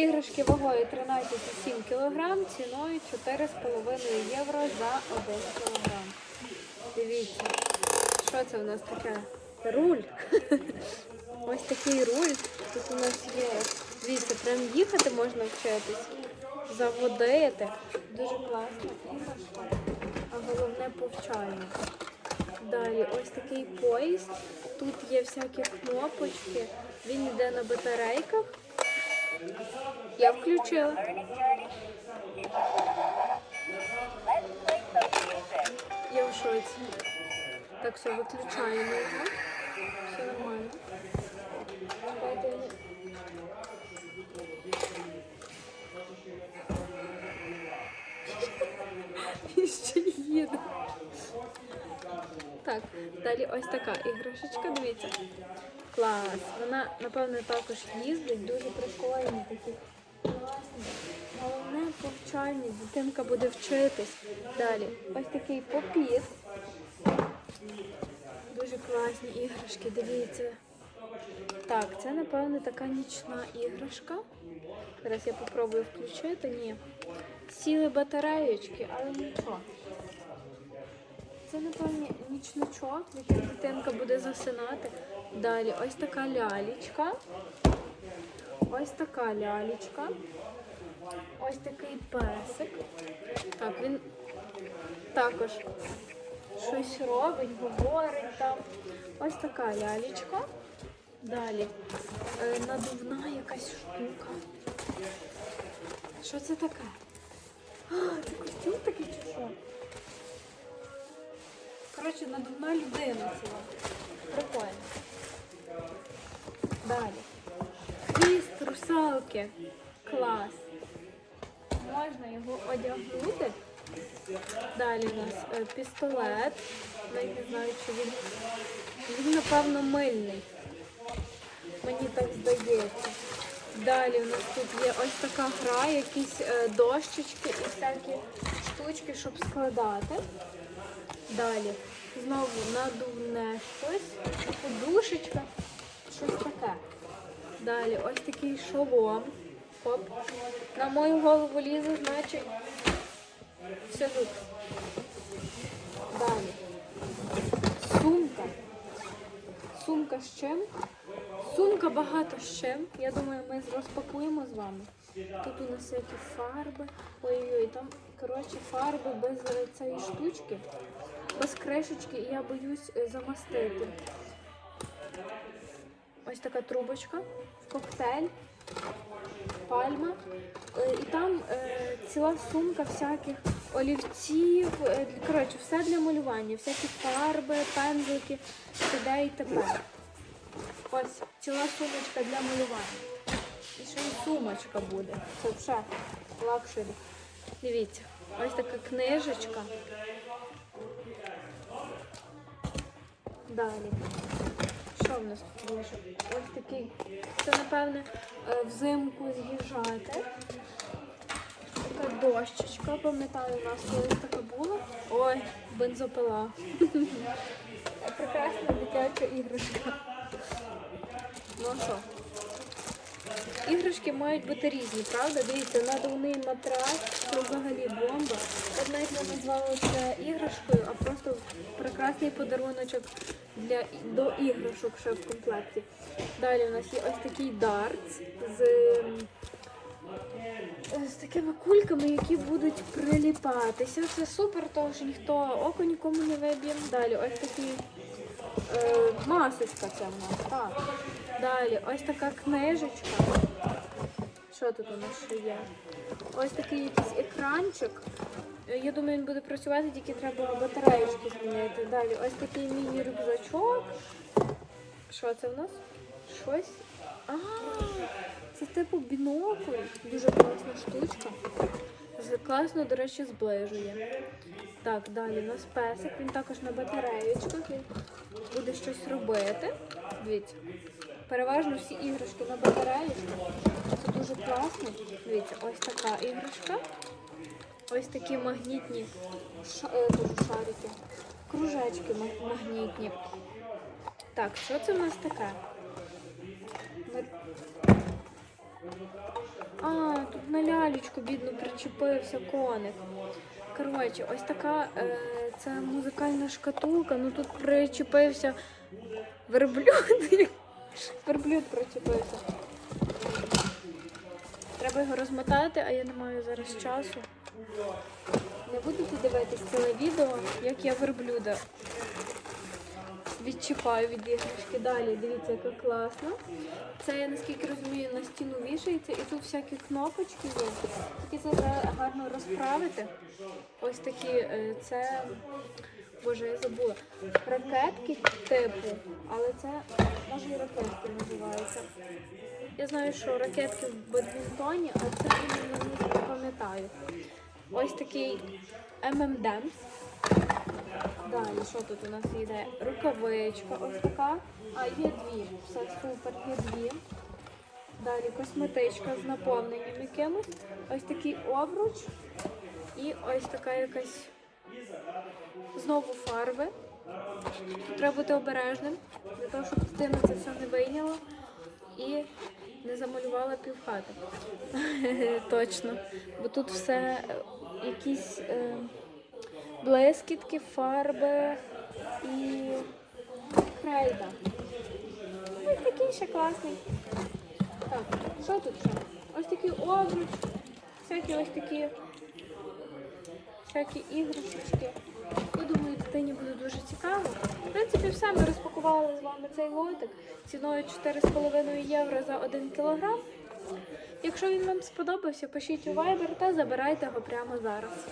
Іграшки вагою 13,7 кг, ціною 4,5 євро за 1 кг. Дивіться, що це у нас таке? Руль. Ось такий руль. Тут у нас є. Дивіться, прям їхати можна вчитись, заводити. Дуже класно. А головне повчально. Далі ось такий поїзд. Тут є всякі кнопочки. Він йде на батарейках. Я включила. Я в шоці. Так, все, виключаємо його. Все нормально. Він ще їде. Так, далі ось така іграшечка, дивіться. Клас. Вона, напевно, також їздить, дуже прикольні такі. Головне повчальні, дитинка буде вчитись. Далі, ось такий попіт. Дуже класні іграшки, дивіться. Так, це, напевно, така нічна іграшка. Зараз я попробую включити. Ні. Сіли батареєчки, але нічого. Це, напевно, нічничок, який дитинка буде засинати. Далі ось така лялечка. Ось така лялечка. Ось такий песик. Так, він також щось робить, говорить там. Ось така лялечка. Далі е, надувна якась штука. Що це таке? А, це костюм такий чи що? Коротше, надувна людина ціла. Прикольно. Далі. Хвіст русалки. Клас. Можна його одягнути. Далі у нас е, пістолет. Навіть не знаю, чи він. Він, напевно, мильний. Мені так здається. Далі у нас тут є ось така гра, якісь е, дощечки і всякі штучки, щоб складати. Далі знову надувне щось, подушечка, щось таке. Далі ось такий шолом. Хоп. На мою голову лізе, значить все тут. Далі. Сумка. Сумка з чим? Сумка багато з чим. Я думаю, ми розпакуємо з вами. Тут у нас всякі фарби. Ой-ой, там, коротше, фарби без цієї штучки, без кришечки, і я боюсь замастити. Ось така трубочка, коктейль, пальма. Е, І там е, ціла сумка всяких олівців, е, коротше, все для малювання, всякі фарби, пензлики, т.д. і т.п. Ось ціла сумочка для малювання. І ще й сумочка буде. Це вже лакшері. Дивіться, ось така книжечка. Далі. Що в нас тут є? ще? Ось такий. Це, напевне, е, взимку з'їжджати. Така дощечка, пам'ятаю, у нас колись така була. Ой, бензопила. Прекрасна дитяча іграшка. Ну що? Іграшки мають бути різні, правда? Дивіться, надувний матрас, це взагалі бомба. Я навіть не назвала це іграшкою, а просто прекрасний подаруночок для до іграшок ще в комплекті. Далі у нас є ось такий дартс з, ем, з такими кульками, які будуть приліпатися. Це супер, тому що ніхто око нікому не виб'є. Далі ось такий Е, масочка це в нас, так. Далі, ось така книжечка. Що тут у нас ще є? Ось такий якийсь екранчик. Е, Я думаю, він буде працювати, тільки треба батареєчки змінити. Далі ось такий міні-рюкзачок. Що це в нас? Щось. А, це типу бінокль. Дуже класна штучка. Класно, до речі, зближує. Так, далі у нас песик, він також на батареєчках, він буде щось робити. Дивіться. Переважно всі іграшки на батареєчках. Це дуже класно. Дивіться, ось така іграшка. Ось такі магнітні е, шарики. Кружечки магнітні. Так, що це в нас таке? А, тут на лялечку бідну причепився коник. Коротше, ось така е, це музикальна шкатулка. Ну тут причепився верблюд. Верблюд причепився. Треба його розмотати, а я не маю зараз часу. Не будете дивитись ціле відео, як я верблюда відчіпаю від іграшки. Далі дивіться, яка класна. Це, я наскільки розумію, на стіну вішається, і тут всякі кнопочки є. Тільки це гарно розправити. Ось такі, е, це. Боже, я забула. Ракетки типу, але це може і ракетки називаються. Я знаю, що ракетки в бадмінтоні, а це іменно не пам'ятаю. Ось такий ММДемс. Далі, що тут у нас йде? Рукавичка ось така. А, є дві. Все супер, є дві. Далі косметичка з наповненням якимось. Ось такий обруч. І ось така якась знову фарби. Треба бути обережним, для того, щоб дитина це все не вийняла і не замалювала півхати. Точно. Бо тут все е, якісь е, блискітки, фарби і крейда. Ось такий ще класний. Так, що тут ще? Ось такий обруч, всякі ось такі всякі іграшечки. Дитині буде дуже цікаво. В принципі, все, ми розпакували з вами цей лотик ціною 4,5 євро за 1 кілограм. Якщо він вам сподобався, пишіть у Viber та забирайте його прямо зараз.